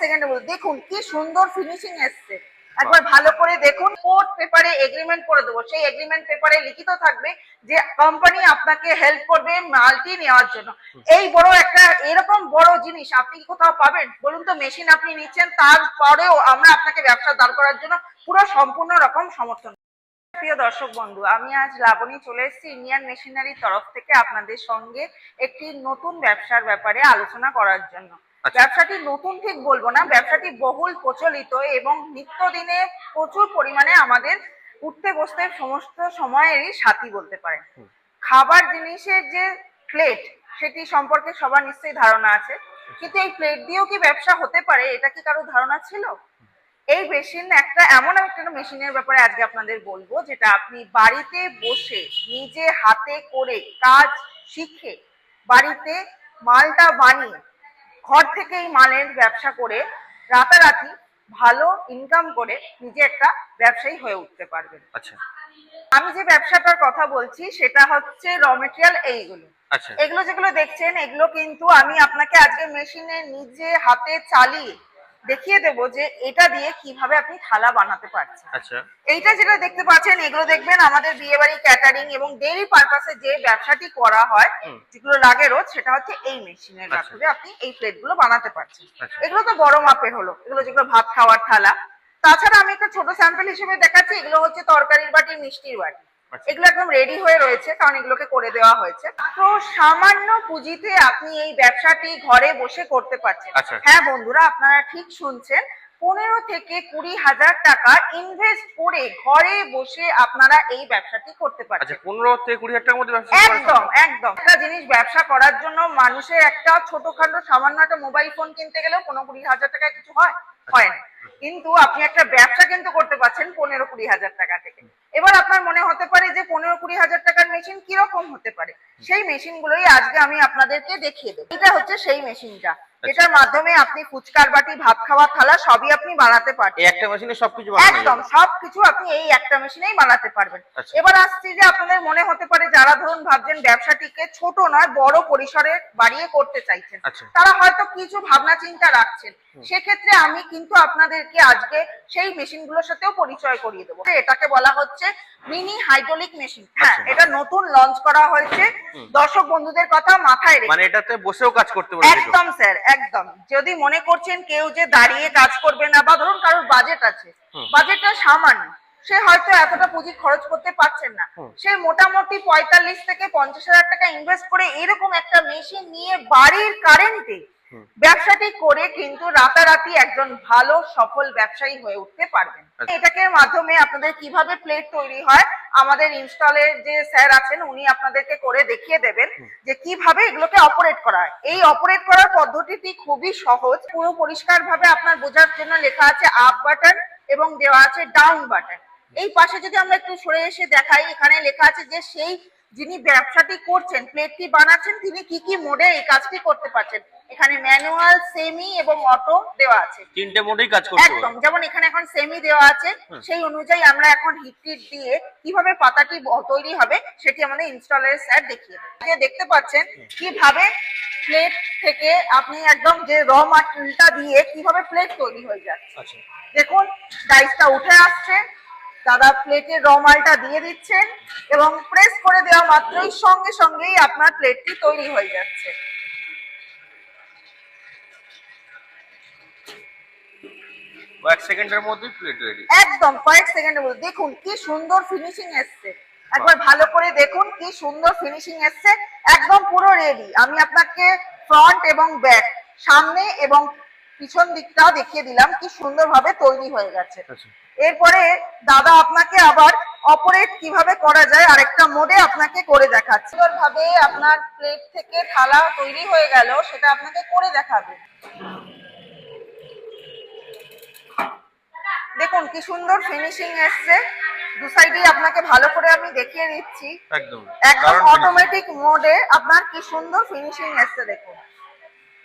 সেকেন্ডে বলুন, দেখুন কি সুন্দর ফিনিশিং এসছে। একবার ভালো করে দেখুন কোর্ট পেপারে এগ্রিমেন্ট করে দেবো। সেই এগ্রিমেন্ট পেপারে লিখিত থাকবে যে কোম্পানি আপনাকে হেল্প করবে মালটি নেওয়ার জন্য। এই বড় একটা, এরকম বড় জিনিস আপনি কি কোথাও পাবেন? বলুন তো মেশিন আপনি নিচ্ছেন, তারপরেও আমরা আপনাকে ব্যবসা দাঁড় করার জন্য পুরো সম্পূর্ণ রকম সমর্থন। প্রিয় দর্শক বন্ধু, আমি আজ লাবণী চলে এসেছি ইন্ডিয়ান মেশিনারির তরফ থেকে আপনাদের সঙ্গে একটি নতুন ব্যবসার ব্যাপারে আলোচনা করার জন্য। ব্যবসাটি নতুন ঠিক বলব না ব্যবসাটি বহুল প্রচলিত এবং নিত্যদিনে প্রচুর পরিমাণে আমাদের উঠতে বসতে সমস্ত সময়েরই সাথী বলতে পারেন। খাবার জিনিসের যে প্লেট সেটি সম্পর্কে সবার নিশ্চয়ই ধারণা আছে। কিন্তু এই প্লেট দিয়েও কি ব্যবসা হতে পারে এটা কি কারও ধারণা ছিল? এই মেশিন একটা এমন একটা মেশিনের ব্যাপারে আজকে আপনাদের বলব যেটা আপনি বাড়িতে বসে নিজে হাতে করে কাজ শিখে বাড়িতে মালটা বানিয়ে ঘর থেকেই মালের ব্যবসা করে রাতারাতি ভালো ইনকাম করে নিজে একটা ব্যবসায়ী হয়ে উঠতে পারবেন। আচ্ছা। আমি যে ব্যবসাটার কথা বলছি সেটা হচ্ছে র মেটেরিয়াল এইগুলো। আচ্ছা। এগুলো যেগুলো দেখছেন এগুলো কিন্তু আমি আপনাকে আজকে মেশিনে নিজে হাতে চালিয়ে দেখিয়ে দেবো যে এটা দিয়ে কীভাবে আপনি থালা বানাতে পারছেন আচ্ছা এইটা যেটা দেখতে পাচ্ছেন এগুলো দেখবেন আমাদের বিয়ে বাড়ি ক্যাটারিং এবং ডেইলি পারপাসে যে ব্যবসাটি করা হয় যেগুলো লাগে রোজ সেটা হচ্ছে এই মেশিনের আচ্ছা। মাধ্যমে আপনি এই প্লেটগুলো বানাতে পারছেন আচ্ছা। এগুলো তো বড় মাপের হলো এগুলো যেগুলো ভাত খাওয়ার থালা তাছাড়া আমি একটা ছোট স্যাম্পল হিসেবে দেখাচ্ছি এগুলো হচ্ছে তরকারির বাটি মিষ্টির বাটি আচ্ছা। এগুলো একদম রেডি হয়ে রয়েছে কারণ এগুলোকে করে দেওয়া হয়েছে। তো সামান্য পুঁজিতে আপনি এই ব্যবসাটি ঘরে বসে করতে পারছেন। আচ্ছা। হ্যাঁ বন্ধুরা আপনারা ঠিক শুনছেন পনেরো থেকে কুড়ি হাজার টাকা ইনভেস্ট করে ঘরে বসে আপনারা এই ব্যবসাটি করতে আচ্ছা পারছেন পনেরো থেকে কুড়ি হাজার টাকার মধ্যে একদম একদম। একটা জিনিস ব্যবসা করার জন্য মানুষের একটা ছোটখাটো সামান্য একটা মোবাইল ফোন কিনতে গেলেও পনেরো কুড়ি হাজার টাকা কিছু হয়? হয় না। কিন্তু আপনি একটা ব্যবসা কিন্তু করতে পারছেন পনেরো কুড়ি হাজার টাকা থেকে। এবার আপনার মনে হতে পারে যে পনেরো কুড়ি হাজার টাকার মেশিন কীরকম হতে পারে? সেই মেশিন গুলোই আজকে আমি আপনাদেরকে দেখিয়ে দেবো। এটা হচ্ছে সেই মেশিনটা এটার মাধ্যমে আপনি ফুচকার বাটি ভাত খাওয়া থালা সবই আপনি বানাতে পারছেন এই একটা মেশিনে সবকিছু একদম সবকিছু আপনি এই একটা মেশিনেই বানাতে পারবেন। আচ্ছা। এবার আসছি যে আপনাদের মনে হতে পারে যারা ধরুন ভাবছেন ব্যবসাটিকে ছোট নয় বড় পরিসরে বাড়িয়ে করতে চাইছেন। আচ্ছা। তারা হয়তো কিছু ভাবনা চিন্তা রাখছেন। সেক্ষেত্রে আমি কিন্তু আপনাদেরকে আজকে সেই মেশিনগুলোর সাথেও পরিচয় করিয়ে দেবো। এটাকে বলা হচ্ছে মিনি হাইড্রোলিক মেশিন হ্যাঁ আচ্ছা। এটা নতুন লঞ্চ করা হয়েছে। দর্শক বন্ধুদের কথা মাথায় রেখে মানে এটাতে বসেও কাজ করতে পারবে। একদম স্যার একদম। যদি মনে করছেন কেউ যে দাঁড়িয়ে কাজ করবে না বা ধরুন কারোর বাজেট আছে বাজেটটা সামান্য সে হয়তো এতটা পুঁজি খরচ করতে পারছেন না। সে মোটামুটি পঁয়তাল্লিশ থেকে পঞ্চাশ হাজার টাকা ইনভেস্ট করে এরকম একটা মেশিন নিয়ে বাড়ির কারেন্টে। ব্যবসাটি করে কিন্তু রাতারাতি একজন ভালো সফল ব্যবসায়ী হয়ে উঠতে পারবেন। আচ্ছা। এটাকে মাধ্যমে আপনাদের কীভাবে প্লেট তৈরি হয় আমাদের ইনস্টলের যে স্যার আছেন উনি আপনাদেরকে করে দেখিয়ে দেবেন যে কীভাবে এগুলোকে অপারেট করা হয়। এই অপারেট করার পদ্ধতিটি খুবই সহজ। পুরো পরিষ্কার ভাবে আপনার বোঝার জন্য লেখা আছে আপ বাটন এবং দেওয়া আছে ডাউন বাটন এই পাশে যদি আমরা একটু সরে এসে দেখাই এখানে লেখা আছে যে সেই যিনি ব্যবসাটি করছেন প্লেটটি বানাচ্ছেন তিনি কি কি মোডে এই কাজটি করতে পারছেন? এখানে ম্যানুয়াল সেমি এবং অটো দেওয়া আছে। তিনটে মোডেই কাজ করতে একদম যেমন এখানে এখন সেমি দেওয়া আছে সেই অনুযায়ী আমরা এখন হিট টিট দিয়ে কীভাবে পাতাটি তৈরি হবে সেটি আমাদের ইনস্টলার স্যার দেখিয়ে যে দেখতে পাচ্ছেন কীভাবে প্লেট থেকে আপনি একদম যে র মাটটা দিয়ে কীভাবে প্লেট তৈরি হয়ে যাচ্ছে। আচ্ছা। দেখুন ডাইসটা উঠে আসছে দাদা প্লেটে র মালটা দিয়ে দিচ্ছেন এবং প্রেস করে দেওয়া মাত্রই সঙ্গে সঙ্গেই আপনার প্লেটটি তৈরি হয়ে যাচ্ছে। কয়েক সেকেন্ডের মধ্যেই প্লেট রেডি একদম কয়েক সেকেন্ডের মধ্যে। দেখুন কি সুন্দর ফিনিশিং এসছে। একবার ভালো করে দেখুন কি সুন্দর ফিনিশিং এসছে। একদম পুরো রেডি আমি আপনাকে ফ্রন্ট এবং ব্যাক সামনে এবং পিছন দিকটাও দেখিয়ে দিলাম কি সুন্দরভাবে তৈরি হয়ে গেছে। আচ্ছা। এরপরে দাদা আপনাকে আবার অপারেট কীভাবে করা যায় আরেকটা মোডে আপনাকে করে দেখাচ্ছে। ভাবে আপনার প্লেট থেকে থালা তৈরি হয়ে গেল সেটা আপনাকে করে দেখাবে। দেখুন কি সুন্দর ফিনিশিং এসছে। দু সাইডেই আপনাকে ভালো করে আমি দেখিয়ে দিচ্ছি। একদম। একদম অটোমেটিক মোডে আপনার কি সুন্দর ফিনিশিং এসছে দেখুন।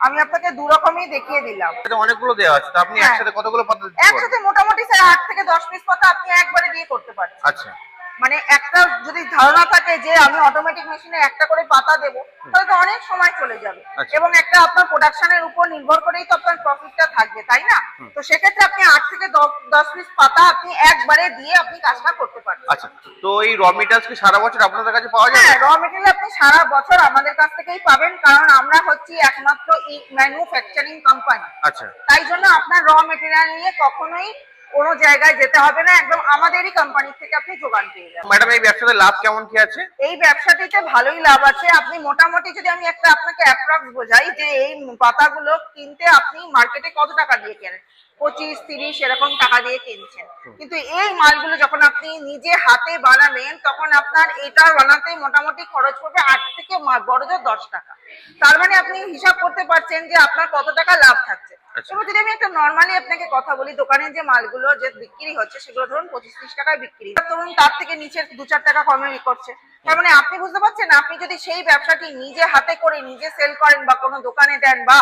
আমি আপনাকে দু রকমই দেখিয়ে দিলাম। অনেকগুলো দেওয়া আছে তো আপনি হ্যাঁ। একসাথে কতগুলো পাতা একসাথে মোটামুটি স্যার আট থেকে দশ পিস পাতা আপনি একবারে দিয়ে করতে পারেন আচ্ছা। মানে একটা যদি ধারণা থাকে যে আমি অটোমেটিক মেশিনে একটা করে পাতা দেব তাহলে তো অনেক সময় চলে যাবে। আচ্ছা। এবং একটা আপনার প্রোডাকশনের উপর নির্ভর করেই তো আপনার প্রফিটটা থাকবে তাই না? তো সেক্ষেত্রে আপনি আট থেকে দশ- পিস পাতা আপনি একবারে দিয়ে আপনি কাজটা করতে পারবেন। আচ্ছা তো এই র মিটার্স কি সারা বছর আপনাদের কাছে পাওয়া যায় হ্যাঁ র মেটেরিয়াল আপনি সারা বছর আমাদের কাছ থেকেই পাবেন কারণ আমরা হচ্ছি একমাত্র ম্যানুফ্যাকচারিং কোম্পানি আচ্ছা। তাই জন্য আপনার র মেটেরিয়াল নিয়ে কখনোই কোনো জায়গায় যেতে হবে না একদম আমাদেরই কোম্পানি থেকে আপনি যোগান পেয়ে যাবেন। ম্যাডাম এই ব্যবসাতে লাভ কেমন কি আছে? এই ব্যবসাটিতে ভালোই লাভ আছে। আপনি মোটামুটি যদি আমি একটা আপনাকে অ্যাপ্রক্স বোঝাই যে এই পাতাগুলো কিনতে আপনি মার্কেটে কত টাকা দিয়ে কেনেন? পঁচিশ তিরিশ এরকম টাকা দিয়ে কিনছেন। কিন্তু এই মালগুলো যখন আপনি নিজে হাতে বানাবেন তখন আপনার এটা বানাতে মোটামুটি খরচ পড়বে আট থেকে বড় জোর দশ টাকা। তার মানে আপনি হিসাব করতে পারছেন যে আপনার কত টাকা লাভ থাকছে। আচ্ছা। এবার যদি আমি একটা নর্মালি আপনাকে কথা বলি দোকানে যে মালগুলো যে বিক্রি হচ্ছে সেগুলো ধরুন পঁচিশ ত্রিশ টাকায় বিক্রি। ধরুন তার থেকে নিচের দু চার টাকা কমে করছে। তার মানে আপনি বুঝতে পারছেন আপনি যদি সেই ব্যবসাটি নিজে হাতে করে নিজে সেল করেন বা কোনো দোকানে দেন বা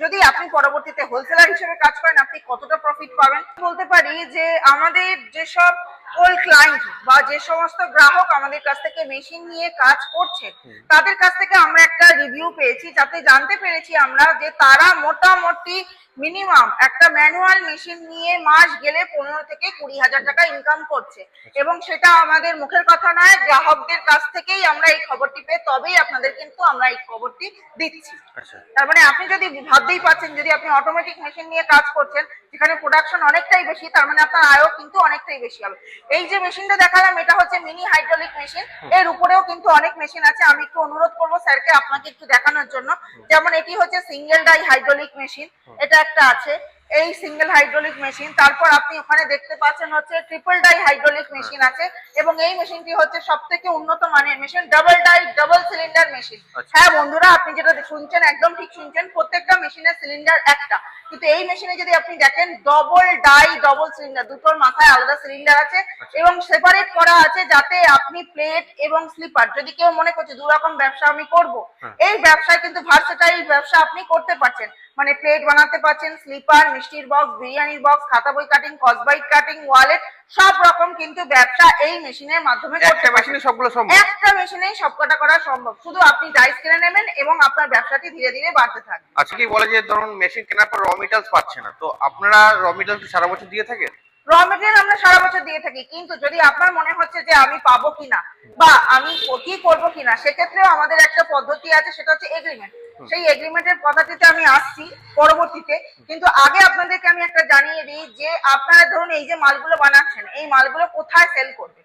যদি আপনি পরবর্তীতে হোলসেলার হিসেবে কাজ করেন, আপনি কতটা প্রফিট পাবেন? বলতে পারি যে আমাদের যেসব ওল্ড ক্লায়েন্ট বা যে সমস্ত গ্রাহক আমাদের কাছ থেকে মেশিন নিয়ে কাজ করছেন তাদের কাছ থেকে আমরা একটা রিভিউ পেয়েছি যাতে জানতে পেরেছি আমরা যে তারা মোটামুটি মিনিমাম একটা ম্যানুয়াল মেশিন নিয়ে মাস গেলে পনেরো থেকে কুড়ি হাজার টাকা ইনকাম করছে। এবং সেটা আমাদের মুখের কথা নয় গ্রাহকদের কাছ থেকেই আমরা এই খবরটি পেয়ে তবেই আপনাদের কিন্তু আমরা এই খবরটি দিচ্ছি। আচ্ছা। তার মানে আপনি যদি ভাবতেই পাচ্ছেন যদি আপনি অটোমেটিক মেশিন নিয়ে কাজ করছেন যেখানে প্রোডাকশন অনেকটাই বেশি তার মানে আপনার আয়ও কিন্তু অনেকটাই বেশি হবে। এই যে মেশিনটা দেখালাম এটা হচ্ছে মিনি হাইড্রোলিক মেশিন এর উপরেও কিন্তু অনেক মেশিন আছে। আমি একটু অনুরোধ করব স্যারকে আপনাকে একটু দেখানোর জন্য। যেমন এটি হচ্ছে সিঙ্গেল ডাই হাইড্রোলিক মেশিন এটা একটা আছে। এই সিঙ্গেল হাইড্রোলিক মেশিন তারপর আপনি ওখানে দেখতে পাচ্ছেন হচ্ছে ট্রিপল ডাই হাইড্রোলিক মেশিন আছে এবং এই মেশিনটি হচ্ছে সব থেকে উন্নত মানের machine double die double cylinder machine আচ্ছা। হ্যাঁ বন্ধুরা আপনি যেটা শুনছেন একদম ঠিক শুনছেন প্রত্যেকটা মেশিনের সিলিন্ডার একটা কিন্তু এই মেশিনে যদি আপনি দেখেন ডবল ডাই ডবল সিলিন্ডার দুটোর মাথায় আলাদা সিলিন্ডার আছে এবং সেপারেট করা আছে যাতে আপনি প্লেট এবং স্লিপার যদি কেউ মনে করছে দু রকম ব্যবসা আমি করব হ্যাঁ। এই ব্যবসায় কিন্তু ভার্সেটাইল ব্যবসা আপনি করতে পারছেন মানে প্লেট বানাতে পারছেন স্লিপার মিষ্টির বক্স বিরিয়ানির বক্স খাতা বই কাটিং কসবাইট কাটিং ওয়ালেট সব রকম কিন্তু ব্যবসা এই মেশিনের মাধ্যমে করতে একটা পারছেন। সবগুলো সম্ভব। একটা মেশিনেই সবকটা করা সম্ভব। শুধু আপনি ডাইস কিনে নেবেন এবং আপনার ব্যবসাটি ধীরে ধীরে বাড়তে থাকবে। আচ্ছা কি বলে যে ধরুন মেশিন কেনার পর র মিটার্স পাচ্ছে না। তো আপনারা র মিটার্স সারা বছর দিয়ে থাকেন? র মেটেরিয়াল আমরা সারা বছর দিয়ে থাকি কিন্তু যদি আপনার মনে হচ্ছে যে আমি পাবো কিনা বা আমি ক- কি করব কিনা সেক্ষেত্রেও আমাদের একটা পদ্ধতি আছে সেটা হচ্ছে এগ্রিমেন্ট সেই এগ্রিমেন্টের কথাটিতে আমি আসছি পরবর্তীতে কিন্তু আগে আপনাদেরকে আমি একটা জানিয়ে দিই যে আপনারা ধরুন এই যে মালগুলো বানাচ্ছেন, এই মালগুলো কোথায় সেল করবে।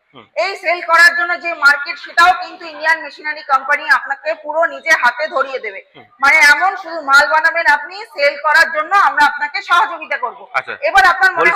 এই সেল করার জন্য যে মার্কেট সেটাও কিন্তু ইন্ডিয়ান মেশিনারি কোম্পানি আপনাকে পুরো নিজে হাতে ধরিয়ে দেবে। মানে এমন শুধু মাল বানাবেন আপনি সেল করার জন্য আমরা আপনাকে সহযোগিতা করব। আচ্ছা। এবার আপনার মনে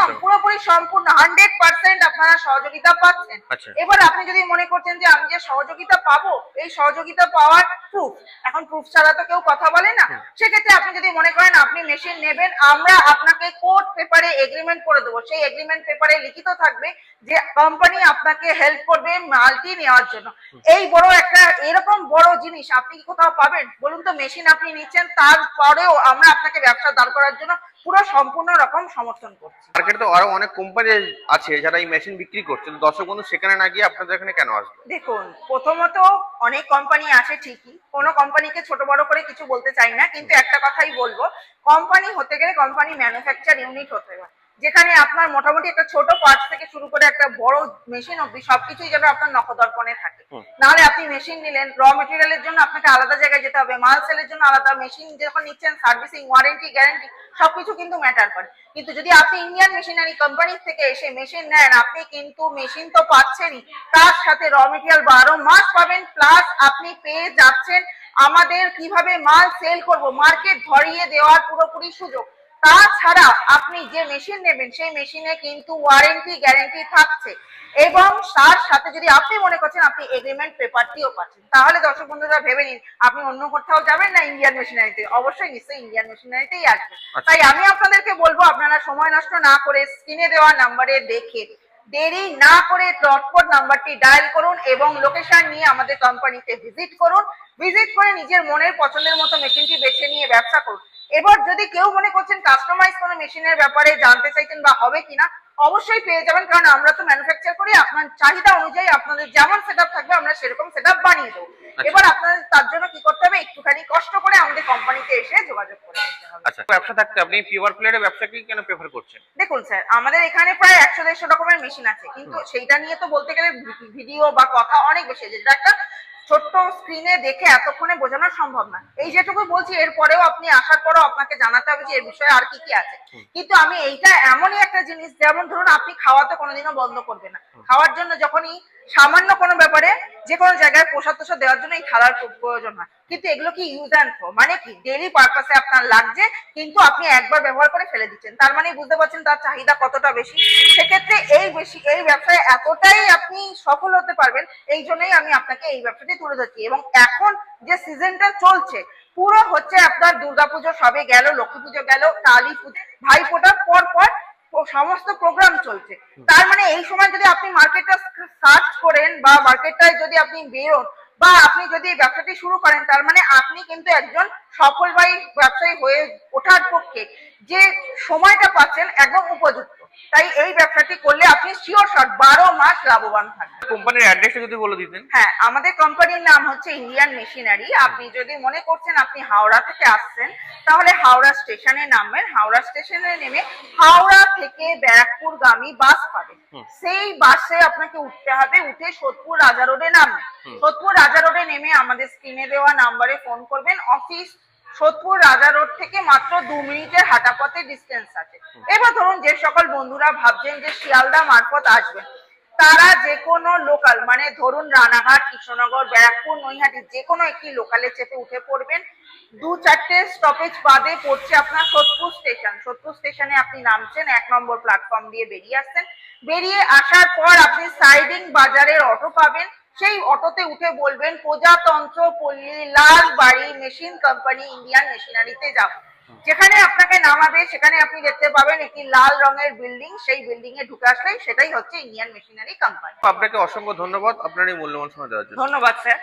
হবে। পুরোপুরি সম্পূর্ণ হান্ড্রেড পার্সেন্ট আপনারা সহযোগিতা পাচ্ছেন। আচ্ছা। এবার আপনি যদি মনে করছেন যে আমি যে সহযোগিতা পাবো এই সহযোগিতা পাওয়ার প্রুফ এখন প্রুফ ছাড়া তো কেউ কথা বলে না। সেক্ষেত্রে আপনি যদি মনে করেন আপনি মেশিন নেবেন আমরা আপনাকে কোর্ট পেপারে এগ্রিমেন্ট করে দেবো। সেই এগ্রিমেন্ট পেপারে লিখিত থাকবে যে কোম্পানি আপনাকে হেল্প করবে মালটি নেওয়ার জন্য। এই বড় একটা এরকম বড় জিনিস আপনি কি কোথাও পাবেন? বলুন তো মেশিন আপনি নিচ্ছেন তারপরেও আমরা আপনাকে ব্যবসা দাঁড় করার জন্য পুরো সম্পূর্ণ রকম সমর্থন করছি। মার্কেটে তো আরও অনেক কোম্পানি আছে যারা এই মেশিন বিক্রি করছে। তো দর্শক বন্ধু সেখানে না গিয়ে আপনাদের এখানে কেন আসবে? দেখুন প্রথমত অনেক কোম্পানি আছে ঠিকই। কোনো কোম্পানিকে ছোট বড় করে কিছু বলতে চাই না কিন্তু একটা কথাই বলব কোম্পানি হতে গেলে কোম্পানি ম্যানুফ্যাকচার ইউনিট হতে হয়। যেখানে আপনার মোটামুটি একটা ছোট পার্টস থেকে শুরু করে একটা বড় মেশিন অব্দি সবকিছুই যেন আপনার নখদর্পণে থাকে। নাহলে আপনি মেশিন নিলেন র মেটেরিয়ালের জন্য আপনাকে আলাদা জায়গায় যেতে হবে মাল সেলের জন্য আলাদা মেশিন যখন নিচ্ছেন সার্ভিসিং ওয়ারেন্টি গ্যারান্টি সবকিছু কিন্তু ম্যাটার করে। কিন্তু যদি আপনি ইন্ডিয়ান মেশিনারি কোম্পানি থেকে এসে মেশিন নেন আপনি কিন্তু মেশিন তো পাচ্ছেনই। তার সাথে র মেটেরিয়াল বারো মাস পাবেন প্লাস আপনি পেয়ে যাচ্ছেন আমাদের কীভাবে মাল সেল করব মার্কেট ধরিয়ে দেওয়ার পুরোপুরি সুযোগ। তাছাড়া আপনি যে মেশিন নেবেন সেই মেশিনে কিন্তু ওয়ারেন্টি গ্যারেন্টি থাকছে। এবং তার সাথে যদি আপনি মনে করছেন আপনি এগ্রিমেন্ট পেপারটিও পাচ্ছেন তাহলে দর্শক বন্ধুরা ভেবে নিন আপনি অন্য কোথাও যাবেন না ইন্ডিয়ান মেশিনারিতে অবশ্যই নিশ্চয়ই ইন্ডিয়ান মেশিনারিতেই আসবে আচ্ছা। তাই আমি আপনাদেরকে বলব আপনারা সময় নষ্ট না করে স্ক্রিনে দেওয়া নাম্বারে দেখে দেরি না করে চটপট নাম্বারটি ডায়াল করুন এবং লোকেশন নিয়ে আমাদের কোম্পানিতে ভিজিট করুন। ভিজিট করে নিজের মনের পছন্দের মতো মেশিনটি বেছে নিয়ে ব্যবসা করুন। এবার যদি কেউ মনে করছেন কাস্টমাইজ কোনো মেশিনের ব্যাপারে জানতে চাইছেন বা হবে কিনা অবশ্যই পেয়ে যাবেন কারণ আমরা তো ম্যানুফ্যাকচার করি আপনার চাহিদা অনুযায়ী আপনাদের যেমন সেটআপ থাকবে আমরা সেরকম সেটআপ বানিয়ে দেবো। এবার আপনাদের তার জন্য কি করতে হবে একটুখানি কষ্ট করে আমাদের কোম্পানিতে এসে যোগাযোগ করে নিতে হবে। আচ্ছা ব্যবসা থাকতে আপনি পিওর প্লেয়ারের ব্যবসাকে কেন প্রেফার করছেন? দেখুন স্যার আমাদের এখানে প্রায় একশো দেড়শো রকমের মেশিন আছে কিন্তু সেইটা নিয়ে তো বলতে গেলে ভিডিও বা কথা অনেক বেশি যেটা একটা ছোট্ট স্ক্রিনে দেখে এতক্ষণে বোঝানো সম্ভব না। এই যেটুকু বলছি এরপরেও আপনি আসার পরেও আপনাকে জানাতে হবে যে এর বিষয়ে আর কি কি আছে। কিন্তু আমি এইটা এমনই একটা জিনিস যেমন ধরুন আপনি খাওয়াতে কোনোদিনও বন্ধ করবেন না। খাওয়ার জন্য যখনই সামান্য কোনো ব্যাপারে যে কোনো জায়গায় প্রসাদ তোষাদ দেওয়ার জন্য এই থালার প্রয়োজন হয়। কিন্তু এগুলো কি ইউজ অ্যান্ড থ্রো মানে কি? ডেলি পারপাসে আপনার লাগছে কিন্তু আপনি একবার ব্যবহার করে ফেলে দিচ্ছেন। তার মানে বুঝতে পারছেন তার চাহিদা কতটা বেশি। সেক্ষেত্রে এই বেশি এই ব্যবসায় এতটাই আপনি সফল হতে পারবেন এই জন্যই আমি আপনাকে এই ব্যবসাটি তুলে ধরছি। এবং এখন যে সিজনটা চলছে পুরো হচ্ছে আপনার দুর্গাপুজো সবে গেল লক্ষ্মী পুজো গেল কালী পুজো ভাই ফোটার পর পর সমস্ত প্রোগ্রাম চলছে। তার মানে এই সময় যদি আপনি মার্কেটটা সার্চ করেন বা মার্কেটটায় যদি আপনি বেরোন বা আপনি যদি এই ব্যবসাটি শুরু করেন তার মানে আপনি কিন্তু একজন সফলবাহী ব্যবসায়ী হয়ে ওঠার পক্ষে যে সময়টা পাচ্ছেন একদম উপযুক্ত। তাই এই ব্যবসাটি করলে আপনি শিওর শট বারো মাস লাভবান থাকবেন। কোম্পানির অ্যাড্রেসটা যদি বলে দিতেন। হ্যাঁ আমাদের কোম্পানির নাম হচ্ছে ইন্ডিয়ান মেশিনারি আপনি যদি মনে করছেন আপনি হাওড়া থেকে আসছেন তাহলে হাওড়া স্টেশনে নামবেন। হাওড়া স্টেশনে নেমে হাওড়া থেকে ব্যারাকপুর গামী বাস পাবেন সেই বাসে আপনাকে উঠতে হবে উঠে সোদপুর রাজা রোডে নামবেন। সোদপুর রাজা রোডে নেমে আমাদের স্ক্রিনে দেওয়া নাম্বারে ফোন করবেন। অফিস সোদপুর রাজা রোড থেকে মাত্র দু মিনিটের হাঁটা পথে ডিস্টেন্স আছে। এবার ধরুন যে সকল বন্ধুরা ভাবছেন যে শিয়ালদা মারফত আসবেন তারা যে কোনো লোকাল মানে ধরুন রানাঘাট, কৃষ্ণনগর, ব্যারাকপুর, নৈহাটি, যে কোনো একটি লোকালে চেপে উঠে পড়বেন। দু চারটে স্টপেজ বাদে পড়ছে আপনার সোদপুর স্টেশন সোদপুর স্টেশনে আপনি নামছেন, এক নম্বর প্ল্যাটফর্ম দিয়ে বেরিয়ে আসছেন। বেরিয়ে আসার পর আপনি সাইডিং বাজারের অটো পাবেন। সেই অটোতে উঠে বলবেন প্রজাতন্ত্র পল্লী লাল বাড়ি মেশিন কোম্পানি ইন্ডিয়ান মেশিনারিতে যাব। যেখানে আপনাকে নামাবে সেখানে আপনি দেখতে পাবেন একটি লাল রঙের বিল্ডিং। সেই বিল্ডিং এ ঢুকে আসলেই সেটাই হচ্ছে ইন্ডিয়ান মেশিনারি কোম্পানি। আপনাকে অসংখ্য ধন্যবাদ। আপনার এই মূল্যবান সময় দেওয়ার জন্য। ধন্যবাদ স্যার।